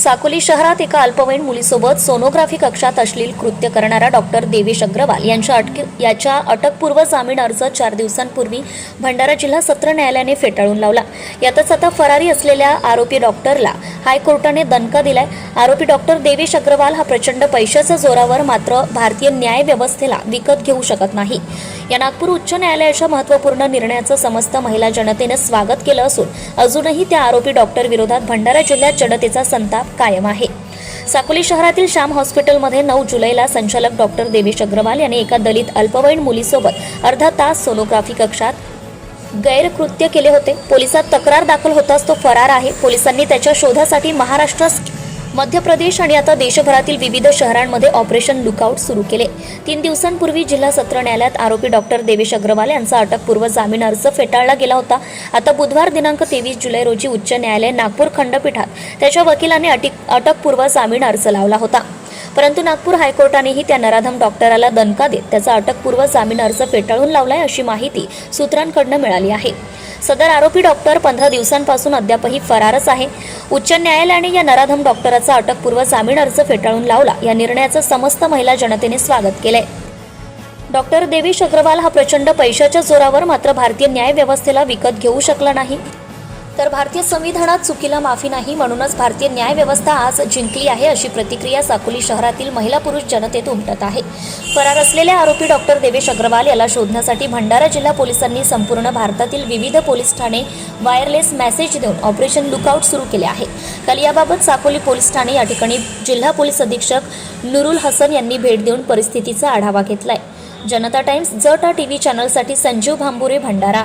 साकोली शहरात एका अल्पवयीन मुलीसोबत सोनोग्राफी कक्षात अश्लील कृत्य करणारा डॉक्टर देवेश अग्रवाल यांच्या अटक याच्या अटकपूर्व जामीन अर्ज चार दिवसांपूर्वी भंडारा जिल्हा सत्र न्यायालयाने फेटाळून लावला. यातच आता फरारी असलेल्या आरोपी डॉक्टरला हायकोर्टाने दणका दिलाय. आरोपी डॉक्टर देवेश अग्रवाल हा प्रचंड पैशाच्या जोरावर मात्र भारतीय न्याय व्यवस्थेला विकत घेऊ शकत नाही. या नागपूर उच्च न्यायालयाच्या महत्त्वपूर्ण निर्णयाचं समस्त महिला जनतेनं स्वागत केलं असून अजूनही त्या आरोपी डॉक्टर विरोधात भंडारा जिल्ह्यात जनतेचा संताप कायम आहे. साकोली शहरातील श्याम हॉस्पिटलमध्ये नऊ जुलैला संचालक डॉक्टर देवेश अग्रवाल यांनी एका दलित अल्पवयीन मुलीसोबत अर्धा तास सोनोग्राफी कक्षात गैरकृत्य केले होते. पोलिसात तक्रार दाखल होताच तो फरार आहे. पोलिसांनी त्याच्या शोधासाठी महाराष्ट्र मध्य प्रदेश आणि आता देशभरातील विविध शहरांमध्ये ऑपरेशन लुकआउट सुरू केले. तीन दिवसांपूर्वी जिल्हा सत्र न्यायालयात आरोपी डॉक्टर देवेश अग्रवाल यांचा अटकपूर्व जामीन अर्ज फेटाळला गेला होता. आता बुधवार दिनांक तेवीस जुलै रोजी उच्च न्यायालय नागपूर खंडपीठात त्याच्या वकिलांनी अटक अटकपूर्व जामीन अर्ज लावला होता. परंतु नागपूर हायकोर्टानेही त्या नराधम डॉक्टराला दणका देत त्याचा अटकपूर्व जामीन अर्ज फेटाळून लावलाय अशी माहिती सूत्रांकडनं मिळाली आहे. सदर आरोपी डॉक्टर पंधरा दिवसांपासून अद्यापही फरारच आहे. उच्च न्यायालयाने या नराधम डॉक्टराचा अटकपूर्व जामीन अर्ज फेटाळून लावला. या निर्णयाचं समस्त महिला जनतेने स्वागत केलंय. डॉक्टर देवी अग्रवाल हा प्रचंड पैशाच्या जोरावर मात्र भारतीय न्यायव्यवस्थेला विकत घेऊ शकला नाही. तर भारतीय संविधानात चुकीला माफी नाही म्हणूनच भारतीय न्यायव्यवस्था आज जिंकली आहे अशी प्रतिक्रिया साकोली शहरातील महिला पुरुष जनतेत उमटत आहे. फरार असलेल्या आरोपी डॉक्टर देवेश अग्रवाल याला शोधण्यासाठी भंडारा जिल्हा पोलिसांनी संपूर्ण भारतातील विविध पोलीस ठाणे वायरलेस मेसेज देऊन ऑपरेशन लुकआउट सुरू केले आहे. काल याबाबत साकोली पोलीस ठाणे या ठिकाणी जिल्हा पोलीस अधीक्षक नुरुल हसन यांनी भेट देऊन परिस्थितीचा आढावा घेतलाय. जनता टाइम्स जटा टीव्ही चॅनलसाठी Sanjeev Bhambure Bhandara.